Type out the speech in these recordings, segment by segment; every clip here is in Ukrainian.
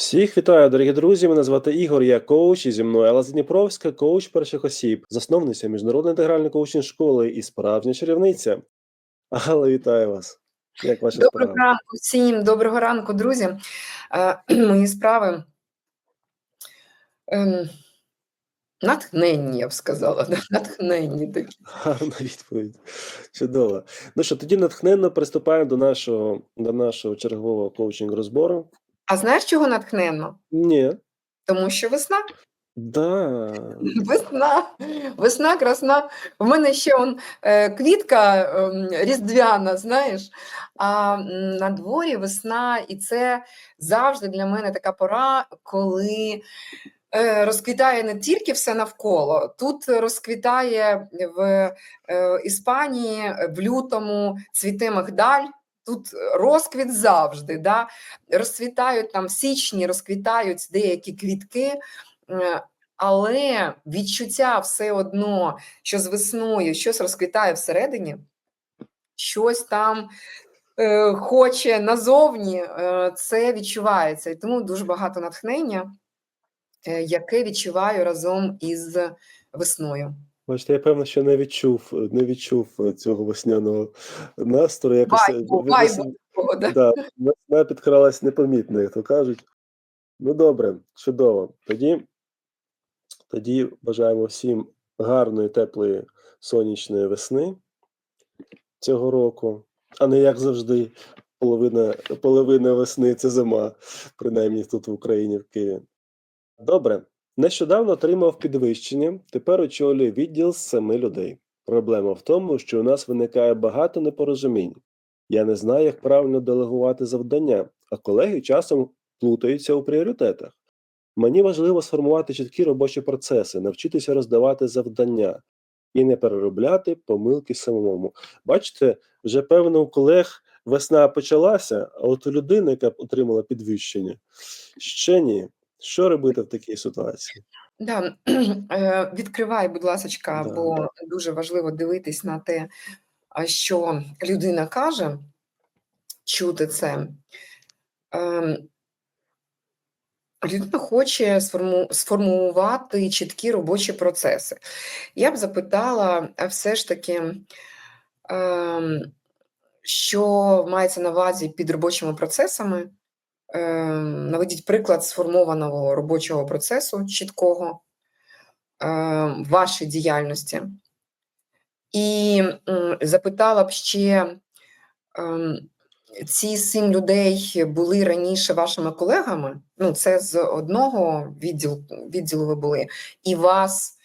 Всіх вітаю, дорогі друзі. Мене звати Ігор, я коуч, і зі мною Елла Задніпровська, коуч перших осіб, засновниця міжнародної інтегральної коучинг школи і справжня чарівниця. Алла, вітаю вас. Як ваші Доброго справи? ранку всім, доброго ранку, друзі. Е, Мої справи ем, натхненні, я б сказала. Натхненні такі. Гарна відповідь. Чудово. Ну що, тоді натхненно приступаємо до нашого, до нашого чергового коучинг розбору. А знаєш, чого натхненно? Ні. Тому що весна. Да. Весна, весна, красна. В мене ще он, е, квітка ем, різдвяна, знаєш, а на дворі весна, і це завжди для мене така пора, коли е, розквітає не тільки все навколо, тут розквітає в е, Іспанії в лютому цвіте мигдаль. Тут розквіт завжди, да? розцвітають там в січні, розквітають деякі квітки, е, але відчуття все одно, що з весною щось розквітає всередині, щось там е, хоче назовні, е, це відчувається. І тому дуже багато натхнення, е, яке відчуваю разом із весною. Бачите, я певно, що не відчув, не відчув е, цього весняного настрою. Якось е, Вайбу, вайбу да? Да, весна підкралась непомітно, як то кажуть. Ну, добре, чудово. Тоді, тоді бажаємо всім гарної, теплої сонячної весни цього року, а не як завжди, половина, половина весни це зима, принаймні тут в Україні, в Києві. Добре. Нещодавно отримав підвищення, тепер очолює відділ з семи людей. Проблема в тому, що у нас виникає багато непорозумінь. Я не знаю, як правильно делегувати завдання, а колеги часом плутаються у пріоритетах. Мені важливо сформувати чіткі робочі процеси, навчитися роздавати завдання і не переробляти помилки самому. Бачите, вже певно у колег весна почалася, а от у людини, яка отримала підвищення, ще ні. Що робити в такій ситуації? Да. е, Відкривай, будь ласочка, Да. бо дуже важливо дивитись на те, що людина каже, чути це. Ем, Людина хоче сформу- сформувати чіткі робочі процеси. Я б запитала, все ж таки, ем, що мається на увазі під робочими процесами? Ем, Наведіть приклад сформованого робочого процесу чіткого ем, в вашій діяльності. І запитала б ще, ем, ці сім людей були раніше вашими колегами? Ну, це з одного відділу, відділу ви були, і вас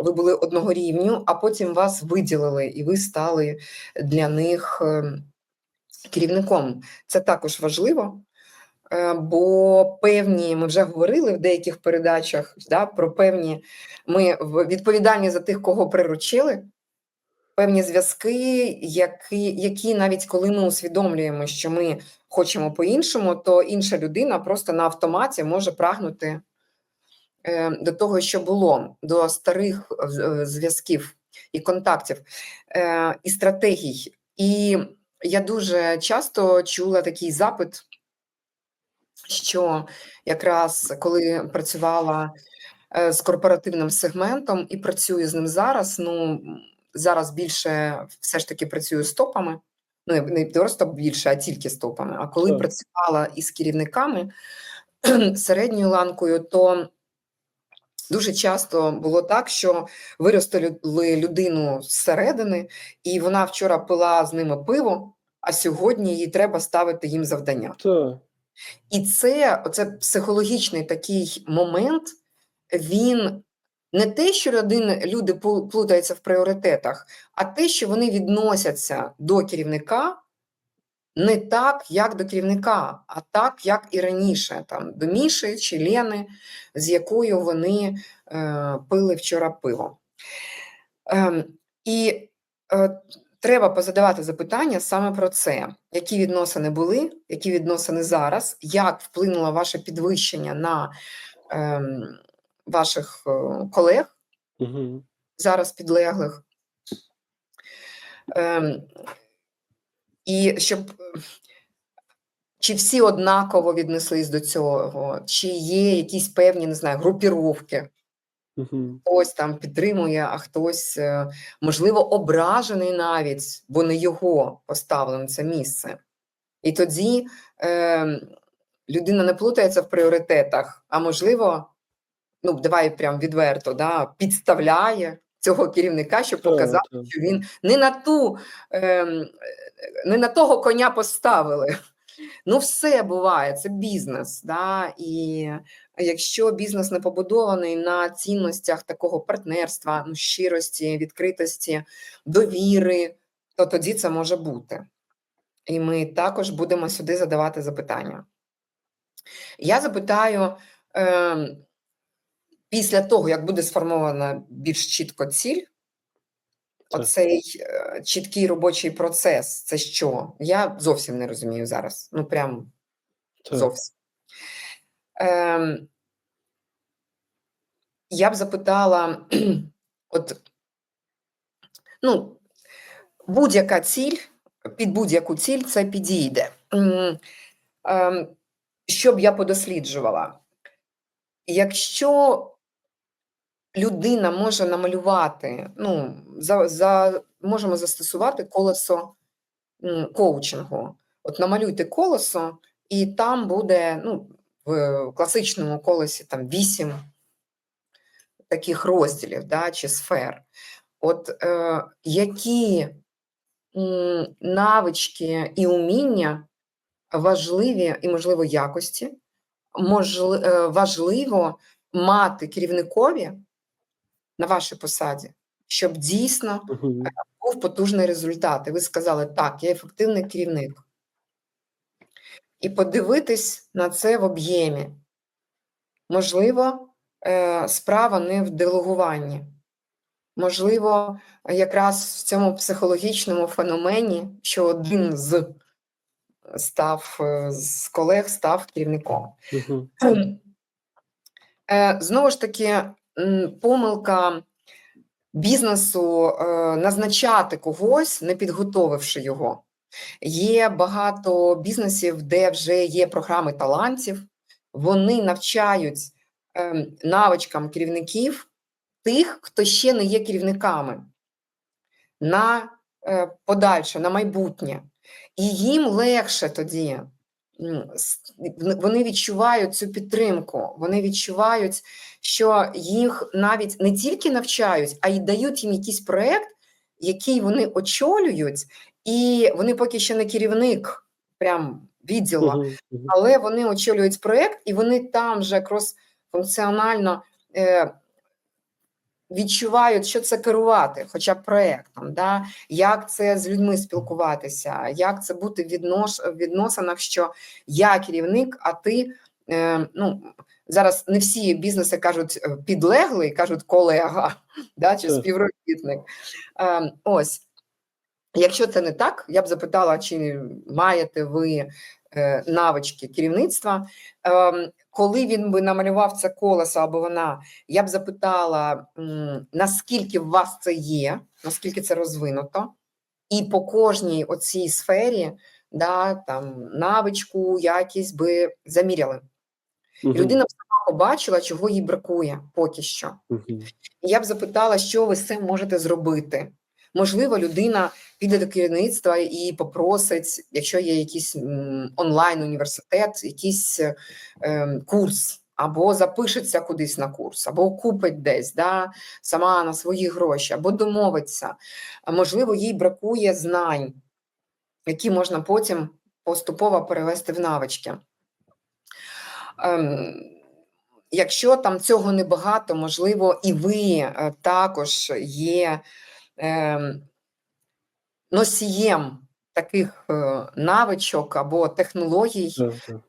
ви були одного рівню, а потім вас виділили, і ви стали для них керівником. Це також важливо. е, Бо певні, ми вже говорили в деяких передачах да, про певні, ми відповідальні за тих, кого приручили, певні зв'язки, які, які навіть коли ми усвідомлюємо, що ми хочемо по-іншому, то інша людина просто на автоматі може прагнути е, до того, що було, до старих е, зв'язків і контактів, е, і стратегій. І я дуже часто чула такий запит, що якраз коли працювала е, з корпоративним сегментом і працюю з ним зараз, ну зараз більше все ж таки працюю з топами. Ну, не- не просто більше, а тільки з топами. А коли Так. працювала із керівниками середньою ланкою, то дуже часто було так, що виростили людину зсередини, і вона вчора пила з ними пиво, а сьогодні їй треба ставити їм завдання. Так. І це оце психологічний такий момент, він не те, що людини, люди плутаються в пріоритетах, а те, що вони відносяться до керівника не так, як до керівника, а так, як і раніше, там, до Міші чи Лени, з якою вони е, пили вчора пиво. Ем, і е, треба позадавати запитання саме про це: які відносини були, які відносини зараз, як вплинуло ваше підвищення на ем, ваших е, колег, Угу. зараз підлеглих. Ем, і щоб е, Чи всі однаково віднеслись до цього, чи є якісь певні, не знаю, групіровки? Мгм. Хтось там підтримує, а хтось, е, можливо, ображений навіть, бо не його поставили на це місце. І тоді е, людина не плутається в пріоритетах, а можливо, ну давай прям відверто, да, підставляє цього керівника, щоб показати, що він не на ту, ем, не на того коня поставили. Ну, все буває, це бізнес. Да? І якщо бізнес не побудований на цінностях такого партнерства, ну, щирості, відкритості, довіри, то тоді це може бути. І ми також будемо сюди задавати запитання. Я запитаю е, після того, як буде сформована більш чітко ціль, оцей е, чіткий робочий процес це що? Я зовсім не розумію зараз. Ну, прям Так. зовсім. Ем, я б запитала, от, ну, будь-яка ціль, під будь-яку ціль це підійде. Ем, Що б я подосліджувала? Якщо людина може намалювати, ну, за, за, можемо застосувати колесо коучингу. От намалюйте колесо, і там буде ну, в класичному колесі там вісім таких розділів да, чи сфер. От е, які навички і уміння важливі і, можливо, якості, можли, е, важливо мати керівникові на вашій посаді, щоб дійсно Мгм. був потужний результат. І ви сказали, так, я ефективний керівник. І подивитись на це в об'ємі. Можливо, е, справа не в делегуванні. Можливо, якраз в цьому психологічному феномені, що один з став е, з колег став керівником. Е, Знову ж таки, помилка бізнесу е, назначати когось, не підготовивши його. Є багато бізнесів, де вже є програми талантів, вони навчають ем, навичкам керівників тих, хто ще не є керівниками на е, подальше, на майбутнє. І їм легше тоді. Вони відчувають цю підтримку, вони відчувають, що їх навіть не тільки навчають, а й дають їм якийсь проєкт, який вони очолюють, і вони поки ще не керівник прям відділу, але вони очолюють проєкт, і вони там вже крос-функціонально е, відчувають, що це керувати, хоча б проєктом, да? як це з людьми спілкуватися, як це бути в віднош, в відносинах, що я керівник, а ти. Е, ну, Зараз не всі бізнеси кажуть е, підлеглий, кажуть колега да, чи співробітник. Е, ось. Якщо це не так, я б запитала, чи маєте ви навички керівництва. Коли він би намалював це колесо або вона, я б запитала, наскільки в вас це є, наскільки це розвинуто, і по кожній оцій сфері да, там, навичку, якість би заміряли. Мгм. Людина б сама побачила, чого їй бракує поки що. Мгм. І Я б запитала, що ви з цим можете зробити. Можливо, людина піде до керівництва і попросить, якщо є якийсь онлайн-університет, якийсь е, ем, курс, або запишеться кудись на курс, або купить десь да, сама на свої гроші, або домовиться. Можливо, їй бракує знань, які можна потім поступово перевести в навички. Ем, Якщо там цього небагато, можливо, і ви е, також є ем, носієм таких е, навичок або технологій,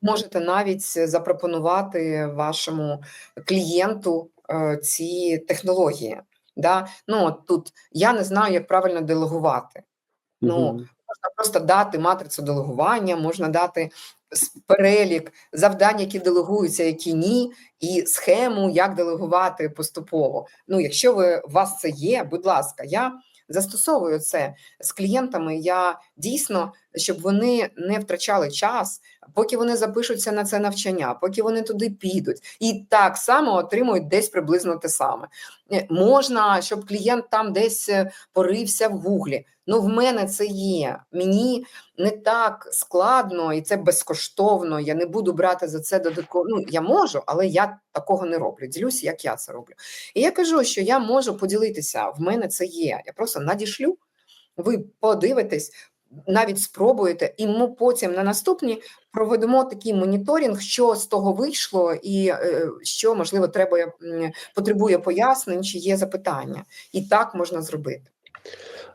можете навіть запропонувати вашому клієнту е, ці технології. Да? Ну, от тут я не знаю, як правильно делегувати. Ну, Можна просто дати матрицю делегування, можна дати перелік завдань, які делегуються, які ні, і схему, як делегувати поступово. Ну, якщо ви у вас це є, будь ласка, я застосовую це з клієнтами. Я дійсно, щоб вони не втрачали час, поки вони запишуться на це навчання, поки вони туди підуть, і так само отримують десь приблизно те саме. Е, Можна, щоб клієнт там десь е, порився в гуглі. Ну, в мене це є. Мені не так складно і це безкоштовно. Я не буду брати за це додатково. Ну, я можу, але я такого не роблю. Ділюсь, як я це роблю. І я кажу, що я можу поділитися. В мене це є. Я просто надішлю. Ви подивитесь, навіть спробуєте, і ми потім на наступні проведемо такий моніторинг, що з того вийшло, і е, що можливо треба потребує пояснень, чи є запитання. І так можна зробити.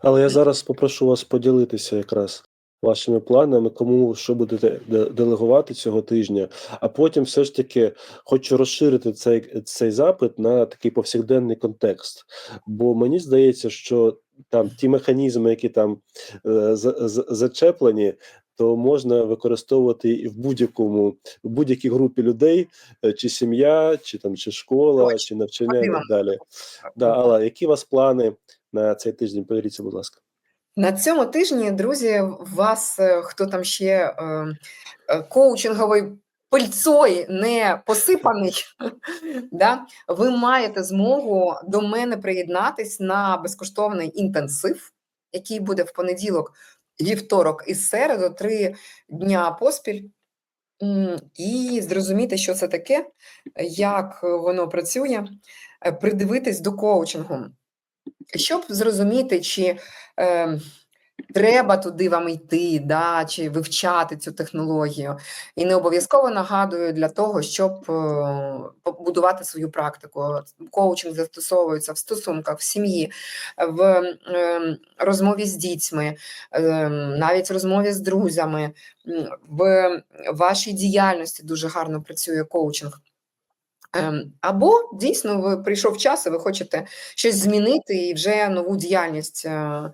Але я зараз попрошу вас поділитися якраз вашими планами, кому що будете делегувати цього тижня, а потім все ж таки хочу розширити цей, цей запит на такий повсякденний контекст. Бо мені здається, що там ті механізми, які там е, за- за- зачеплені, то можна використовувати і в будь-якому в будь-якій групі людей, е, чи сім'я, чи там чи школа, Точно. чи навчання і так далі. Да, Алла, які у вас плани на цей тиждень? Поділіться, будь ласка. На цьому тижні, друзі, вас е, хто там ще е, е, коучинговий пильцой не посипаний, да, ви маєте змогу до мене приєднатись на безкоштовний інтенсив, який буде в понеділок, вівторок і середу, три дня поспіль. І зрозуміти, що це таке, як воно працює, придивитись до коучингу, щоб зрозуміти, чи е, треба туди вам йти, да, чи вивчати цю технологію. І не обов'язково нагадую для того, щоб е, побудувати свою практику. Коучинг застосовується в стосунках, в сім'ї, в е, розмові з дітьми, е, навіть в розмові з друзями, в вашій діяльності дуже гарно працює коучинг. Ем, Або дійсно ви прийшов час, і ви хочете щось змінити і вже нову діяльність. е,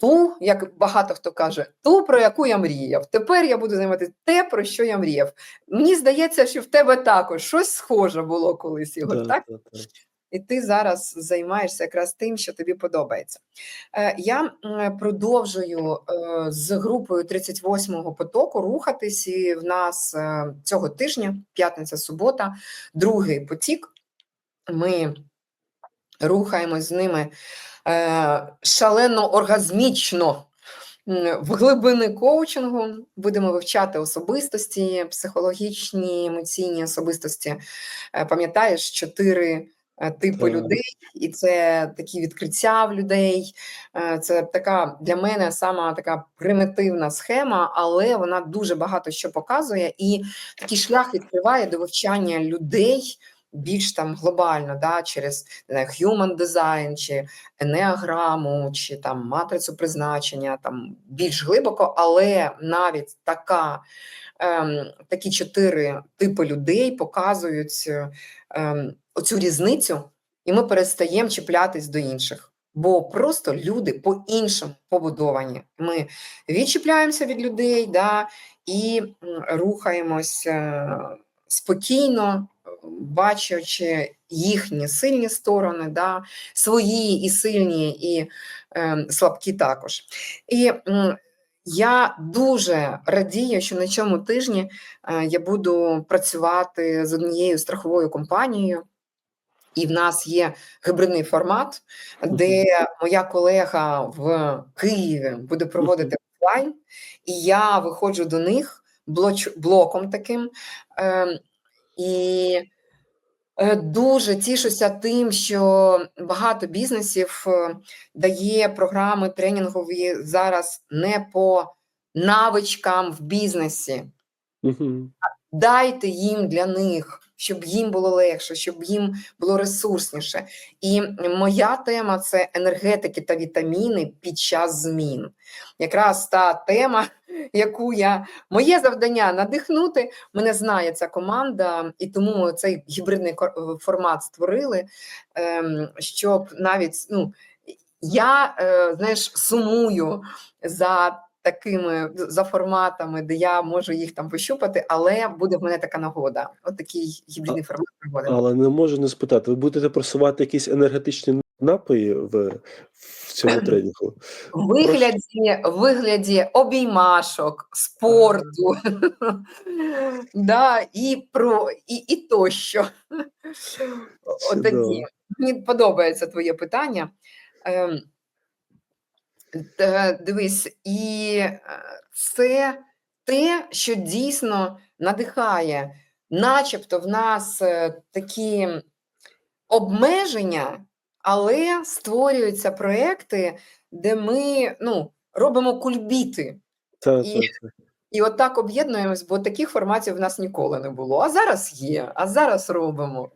Ту, як багато хто каже, ту, про яку я мріяв. Тепер я буду займатися те, про що я мріяв. Мені здається, що в тебе також щось схоже було колись, Його, Да, так? да, да. І ти зараз займаєшся якраз тим, що тобі подобається. Е, Я продовжую е, з групою 38-го потоку рухатись, і в нас е, цього тижня, п'ятниця, субота, другий потік. Ми рухаємось з ними шалено оргазмічно. В глибини коучингу будемо вивчати особистості, психологічні, емоційні особистості. Пам'ятаєш, чотири типи Так. людей, і це такі відкриття в людей. Е, Це така для мене сама така примітивна схема, але вона дуже багато що показує, і такий шлях відкриває до вивчання людей більш там глобально, да, через не human design, чи енеаграму, чи там матрицю призначення, там більш глибоко, але навіть така. Ем, такі чотири типи людей показують е, ем, оцю різницю, і ми перестаємо чіплятись до інших. Бо просто люди по-іншому побудовані. Ми відчіпляємося від людей да, і м, рухаємось е, спокійно, е, бачачи їхні сильні сторони, да, свої і сильні, і е, слабкі також. І м, я дуже радію, що на цьому тижні е, я буду працювати з однією страховою компанією. І в нас є гібридний формат, де моя колега в Києві буде проводити офлайн, і я виходжу до них блоч, блоком таким. Е, і е, дуже тішуся тим, що багато бізнесів е, дає програми тренінгові зараз не по навичкам в бізнесі, дайте їм для них, щоб їм було легше, щоб їм було ресурсніше. І моя тема це енергетики та вітаміни під час змін. Якраз та тема, яку я моє завдання надихнути. Мене знає ця команда, і тому цей гібридний кор- формат створили, ем, щоб навіть ну. Я е, знаєш, сумую за такими за форматами, де я можу їх там пощупати, але буде в мене така нагода. От такий гібридний формат пригоди. Але не можу не спитати, ви будете просувати якісь енергетичні напої в, в цьому тренінгу? Вигляді, вигляді обіймашок, спорту, да, і, про, і, і тощо. Отакі. Мені подобається твоє питання. Та, Дивись, і е, це те, що дійсно надихає, начебто в нас е, такі обмеження, але створюються проекти, де ми ну, робимо кульбіти. Це, І- це, та. І от так об'єднуємось, бо таких форматів в нас ніколи не було. А зараз є, а зараз робимо,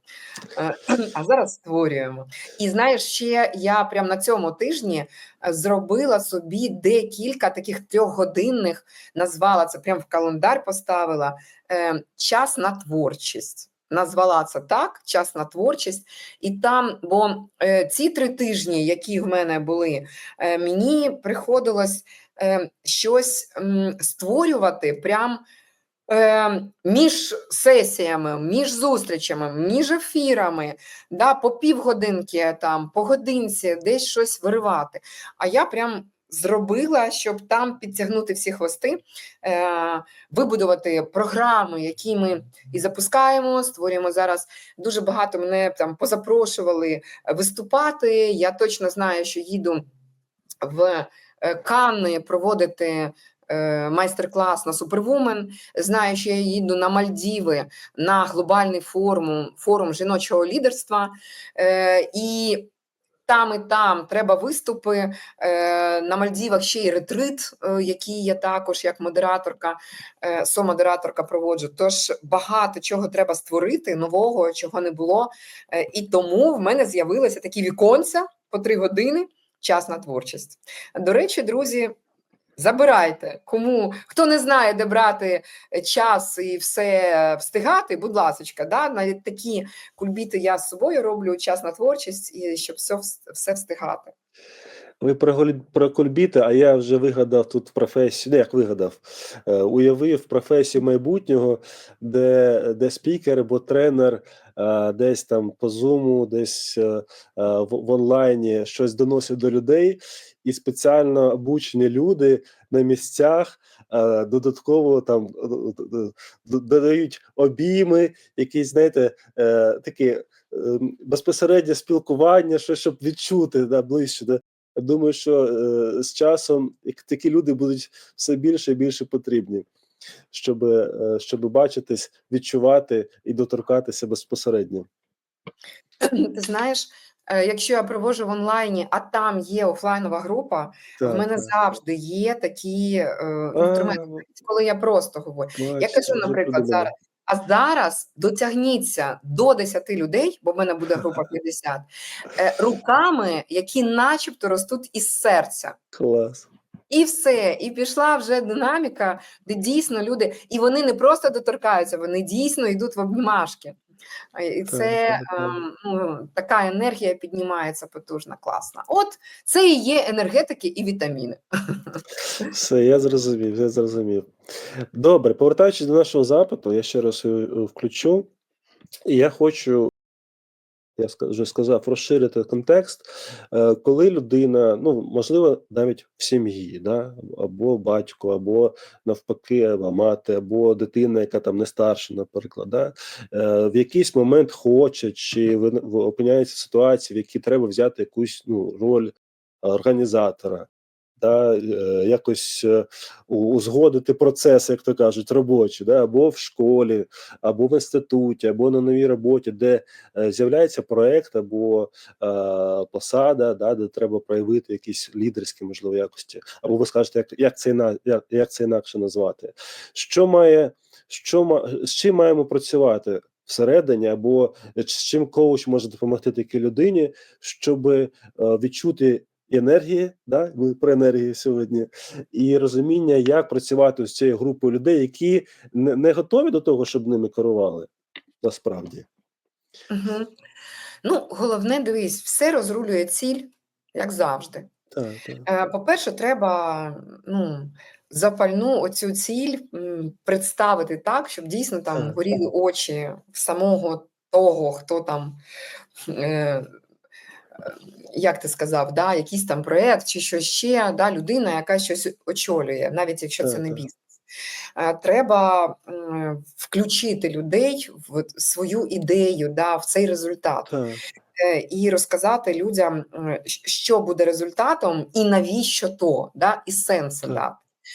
е, а зараз створюємо. І знаєш, ще я прямо на цьому тижні е, зробила собі декілька таких трьохгодинних, назвала це прямо в календар, поставила е, час на творчість. Назвала це так, час на творчість, і там, бо ці три тижні, які в мене були, мені приходилось щось м, створювати прям е, між сесіями, між зустрічами, між ефірами, да, по півгодинки, там, по годинці, десь щось виривати. А я прям зробила, щоб там підтягнути всі хвости, е, вибудувати програми, які ми і запускаємо, створюємо зараз. Дуже багато мене там позапрошували виступати. Я точно знаю, що їду в е, Канни проводити е, майстер-клас на Супервумен. Знаю, що я їду на Мальдіви на глобальний форум, форум жіночого лідерства. Е, І там і там треба виступи. Е, На Мальдівах ще й ретрит, е, який я також як модераторка, е, сомодераторка проводжу. Тож багато чого треба створити, нового, чого не було. Е, І тому в мене з'явилися такі віконця по три години час на творчість. До речі, друзі, забирайте. Кому хто не знає, де брати час і все встигати, будь ласка, да, навіть такі кульбіти я з собою роблю час на творчість і щоб все, все встигати. Ви про, голь- про кульбіти, а я вже вигадав тут професію, не як вигадав, е, уявив професію майбутнього, де, де спікер або тренер е, десь там по зуму, десь е, в, онлайні щось доносить до людей, і спеціально обучені люди на місцях додатково там додають обійми, якісь, знаєте, такі безпосереднє спілкування, що, щоб відчути да, ближче. Да. Думаю, що е, з часом такі люди будуть все більше і більше потрібні, щоб, е, щоб бачитись, відчувати і доторкатися безпосередньо. Ти знаєш, е, якщо я проводжу в онлайні, а там є офлайнова група, в мене так. завжди є такі е, інструменти, коли я просто говорю. Я кажу, наприклад, зараз. А зараз дотягніться до 10 людей, бо в мене буде група 50, е, руками, які начебто ростуть із серця. Клас. І все, і пішла вже динаміка, де дійсно люди, і вони не просто доторкаються, вони дійсно йдуть в обнімашки. І це ну, така енергія піднімається потужна, класна. От це і є енергетики і вітаміни. Все, я зрозумів, я зрозумів. Добре, повертаючись до нашого запиту, я ще раз включу. І я хочу, я вже сказав, розширити контекст, Е, коли людина, ну, можливо, навіть в сім'ї, да, або батько, або навпаки, або мати, або дитина, яка там не старша, наприклад, да, е, в якийсь момент хоче чи опиняється в ситуації, в якій треба взяти якусь ну, роль організатора, да, е, якось е, узгодити процеси, як то кажуть, робочі, да, або в школі, або в інституті, або на новій роботі, де е, з'являється проект або е, посада, да, де треба проявити якісь лідерські можливо якості, або ви скажете, як, як це як, як це інакше назвати? Що має, що з чим маємо працювати? Всередині, або з чим коуч може допомогти такій людині, щоб відчути енергії, да, ми про енергію сьогодні, і розуміння, як працювати з цією групою людей, які не, не готові до того, щоб ними керували, насправді. Угу. Ну, головне, дивись, все розрулює ціль, як завжди. Так, так. Е, По-перше, треба ну, запальну оцю ціль представити так, щоб дійсно там горіли очі самого того, хто там е, як ти сказав, да, якийсь там проєкт чи що ще, да, людина, яка щось очолює, навіть якщо це не бізнес. Е, Треба включити людей в свою ідею, да, в цей результат Так, е, і розказати людям, що буде результатом і навіщо то, да, і сенси дати.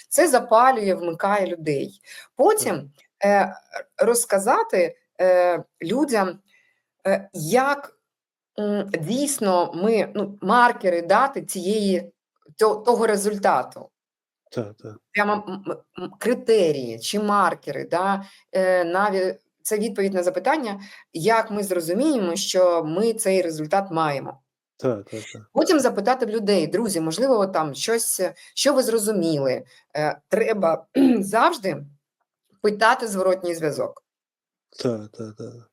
Це запалює, вмикає людей. Потім е, розказати е, людям, е, як дійсно ми ну, маркери дати цієї то- того результату. так, так. Прямо критерії чи маркери, да, е, навіть це відповідь на запитання, як ми зрозуміємо, що ми цей результат маємо. Так, так, так. Потім запитати в людей, друзі, можливо, там щось, е, що ви зрозуміли. Е, Треба завжди питати зворотній зв'язок, Так, так, так.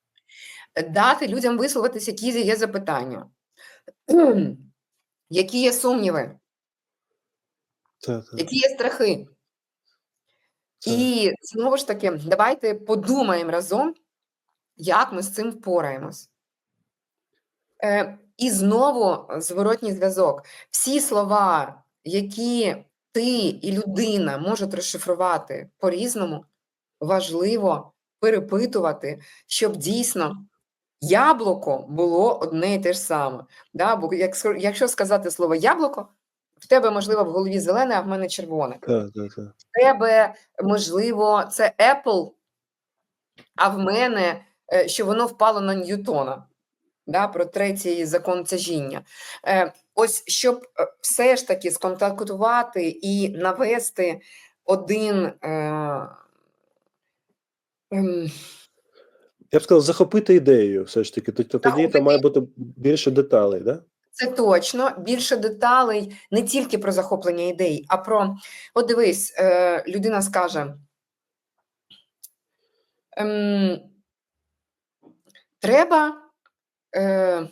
Дати людям висловитися, які є запитання, які є сумніви, Так, так. які є страхи. Так. І знову ж таки, давайте подумаємо разом, як ми з цим впораємось. Е, і знову зворотній зв'язок. Всі слова, які ти і людина можуть розшифрувати по-різному, важливо перепитувати, щоб дійсно яблуко було одне і те ж саме. Да? Бо якщо, якщо сказати слово яблуко, в тебе, можливо, в голові зелене, а в мене червоне Так, так, так. в тебе, можливо, це Apple, а в мене, е, що воно впало на Ньютона, да, про третій закон тяжіння. Е, Ось щоб е, все ж таки сконтактувати і навести один. Е, ем, Я б сказав, захопити ідею все ж таки. Тобто тоді Захопити. там має бути більше деталей, да? Це точно більше деталей не тільки про захоплення ідей, а про от дивись, е, людина скаже. Ем, треба. Е,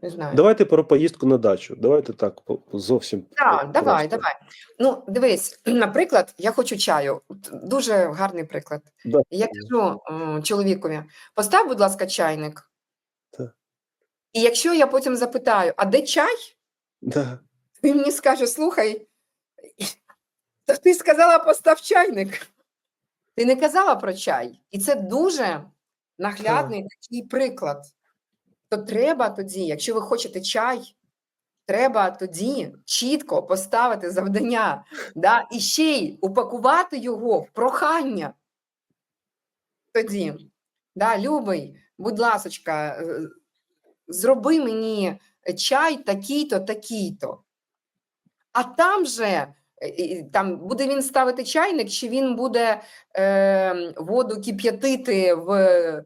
не знаю. Давайте про поїздку на дачу. Давайте так, зовсім. Так, по- давай, давай. Ну, дивись, наприклад, я хочу чаю. Дуже гарний приклад. Да. Я кажу чоловікові: постав, будь ласка, чайник. Так. І якщо я потім запитаю, а де чай? Да. Він мені скаже: слухай, та ти сказала постав чайник. Ти не казала про чай. І це дуже наглядний такий приклад. То треба тоді, якщо ви хочете чай, треба тоді чітко поставити завдання, да? і ще й упакувати його в прохання. Тоді, да, любий, будь ласочка, е, зроби мені чай такий-то, такий-то. А там же е, там буде він ставити чайник, чи він буде е, воду кип'ятити в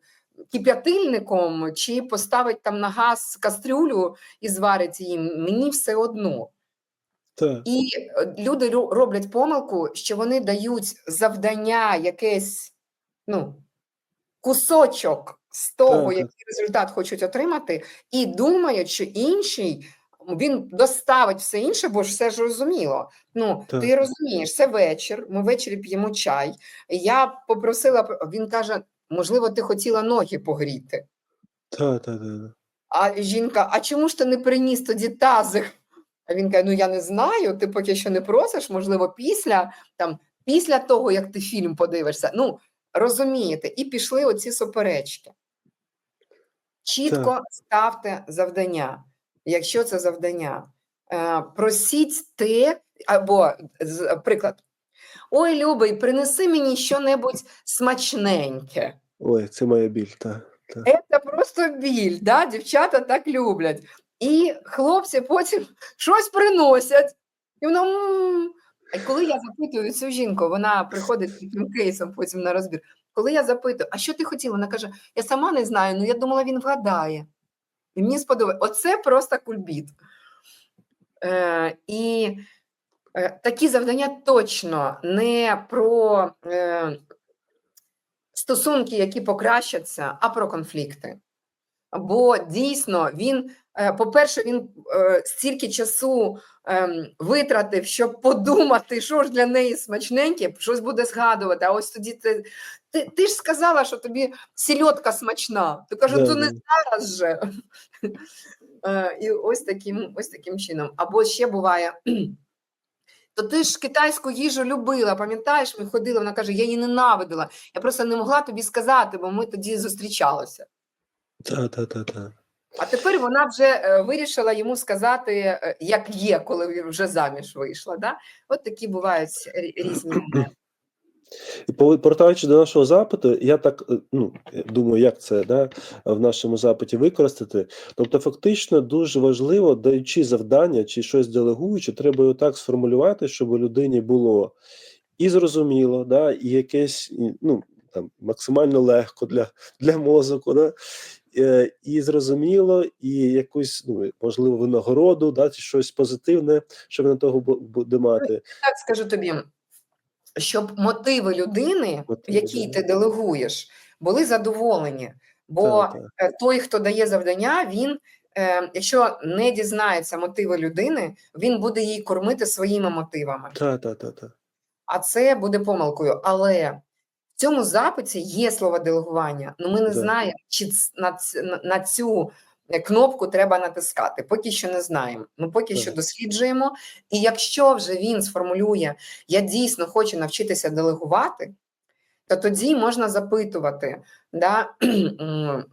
кип'ятильником, чи поставить там на газ кастрюлю і зварить її. Мені все одно. Так. І е, люди роблять помилку, що вони дають завдання якесь, ну, кусочок з того, Так, так. який результат хочуть отримати, і думають, що інший він доставить все інше, бо ж все ж розуміло. Ну, Так, ти розумієш, це вечір. Ми ввечері п'ємо чай. Я попросила, він каже: можливо, ти хотіла ноги погріти. Так, так, так. А жінка, а чому ж ти не приніс тоді тазик? А він каже: Ну я не знаю, ти поки що не просиш, можливо, після там, після того, як ти фільм подивишся. Ну, розумієте, і пішли оці суперечки. Чітко ставте завдання, якщо це завдання. Е, просіть те, або приклад. Ой, Любий, принеси мені щонебудь смачненьке. Ой, це моя біль, так. Це просто біль, да? дівчата так люблять. І хлопці потім щось приносять. І воно. А коли я запитую цю жінку, вона приходить з таким кейсом потім на розбір. Коли я запитую, а що ти хотіла? Вона каже: Я сама не знаю, ну я думала, він вгадає. І мені сподобається. Оце просто кульбіт. Е, і такі завдання точно не про е, стосунки, які покращаться, а про конфлікти. Бо дійсно він, е, по-перше, він е, стільки часу ем, витратив, щоб подумати, що ж для неї смачненьке, щось буде згадувати. А ось тоді ти, ти, ти ж сказала, що тобі сільотка смачна. Ти каже, Да, то не зараз же. Е, І ось таким, ось таким чином. Або ще буває. То ти ж китайську їжу любила, пам'ятаєш, ми ходили, вона каже, я її ненавидила. Я просто не могла тобі сказати, бо ми тоді зустрічалися. Так, так, так, так. А тепер вона вже е, вирішила йому сказати, е, як є, коли вже заміж вийшла. Да? От такі бувають різні моменти. І повертаючись до нашого запиту, я так е, ну, думаю, як це да, в нашому запиті використати. Тобто, фактично, дуже важливо, даючи завдання чи щось делегуючи, треба його так сформулювати, щоб людині було і зрозуміло, да, і якесь ну, там, максимально легко для, для мозку, да, е, і зрозуміло, і якусь, ну, можливо, винагороду, да, чи щось позитивне, що вона того буде мати. Так скажу тобі, щоб мотиви людини, Мотиви, якій ти делегуєш, були задоволені. Бо Так, так. е, той, хто дає завдання, він, е, якщо не дізнається мотиви людини, він буде її кормити своїми мотивами. Так, так, так, так. А це буде помилкою. Але в цьому запиті є слово делегування. Ну ми не Да. знаємо, чи на, на- цю кнопку треба натискати. Поки що не знаємо. Ми поки що досліджуємо. І якщо вже він сформулює, я дійсно хочу навчитися делегувати, то тоді можна запитувати, да,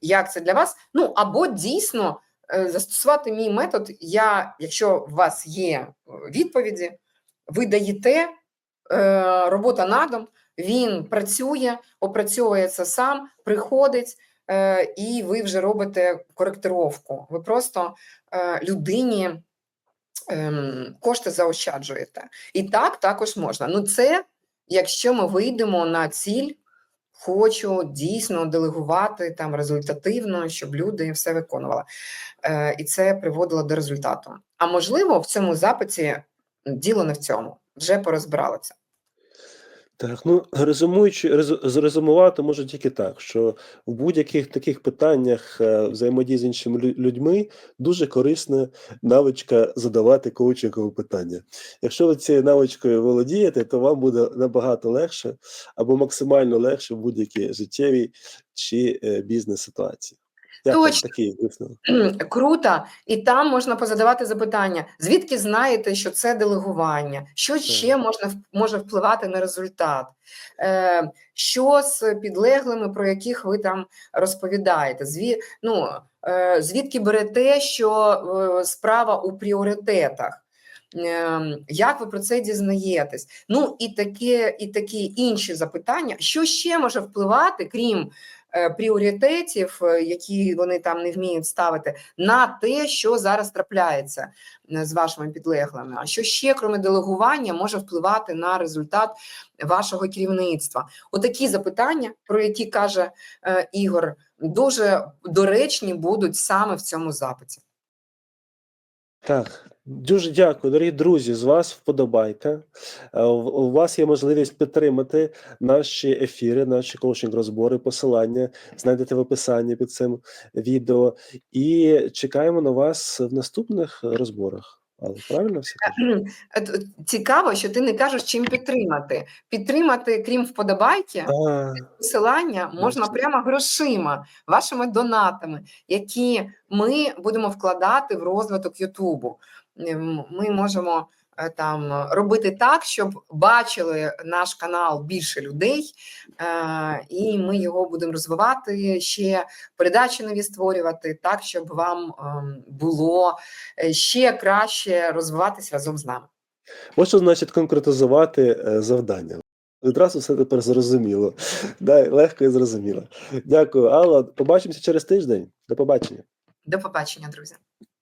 як це для вас. Ну або дійсно е, застосувати мій метод. Я, якщо у вас є е, відповіді, ви даєте е, робота на дом, він працює, опрацьовує це сам, приходить, е, і ви вже робите коректировку. Ви просто е, людині ем, кошти заощаджуєте. І так також можна. Ну, це якщо ми вийдемо на ціль, хочу дійсно делегувати там результативно, щоб люди все виконували. Е, і це приводило до результату. А можливо, в цьому запиті діло не в цьому, вже порозбиралися. Так, ну резумуючи, резу- зрезумувати можу тільки так, що в будь-яких таких питаннях е, взаємодії з іншими людьми дуже корисна навичка задавати коучингові питання. Якщо ви цією навичкою володієте, то вам буде набагато легше або максимально легше в будь-якій життєвій чи е, бізнес-ситуації. Точно. такий? Круто, і там можна позадавати запитання, звідки знаєте, що це делегування, що ще можна може впливати на результат, е, що з підлеглими, про яких ви там розповідаєте, зві, ну, е, звідки берете, що е, справа у пріоритетах. Ем, Як ви про це дізнаєтесь? Ну і таке, і такі інші запитання, що ще може впливати, крім е, пріоритетів, е, які вони там не вміють ставити, на те, що зараз трапляється е, з вашими підлеглими. А що ще, крім делегування, може впливати на результат вашого керівництва? Отакі запитання, про які каже е, Ігор, дуже доречні будуть саме в цьому запиті. Так, дуже дякую, дорогі друзі. З вас вподобайка. Е, У вас є можливість підтримати наші ефіри, наші коучинг-розбори, посилання знайдете в описанні під цим відео. І чекаємо на вас в наступних розборах. Але правильно все кажу? Е, Цікаво, що ти не кажеш, чим підтримати. Підтримати, крім вподобайки, А, посилання можна Бачите. прямо грошима, вашими донатами, які ми будемо вкладати в розвиток Ютубу. Ем, Ми можемо там робити так, щоб бачили наш канал більше людей, е, і ми його будемо розвивати ще передачі нові створювати, так щоб вам ем, було е, ще краще розвиватись разом з нами. ось що значить конкретизувати е, завдання. Відразу все тепер зрозуміло. Да, легко і зрозуміло. Дякую, Алла. Побачимося через тиждень. До побачення. До побачення, друзі.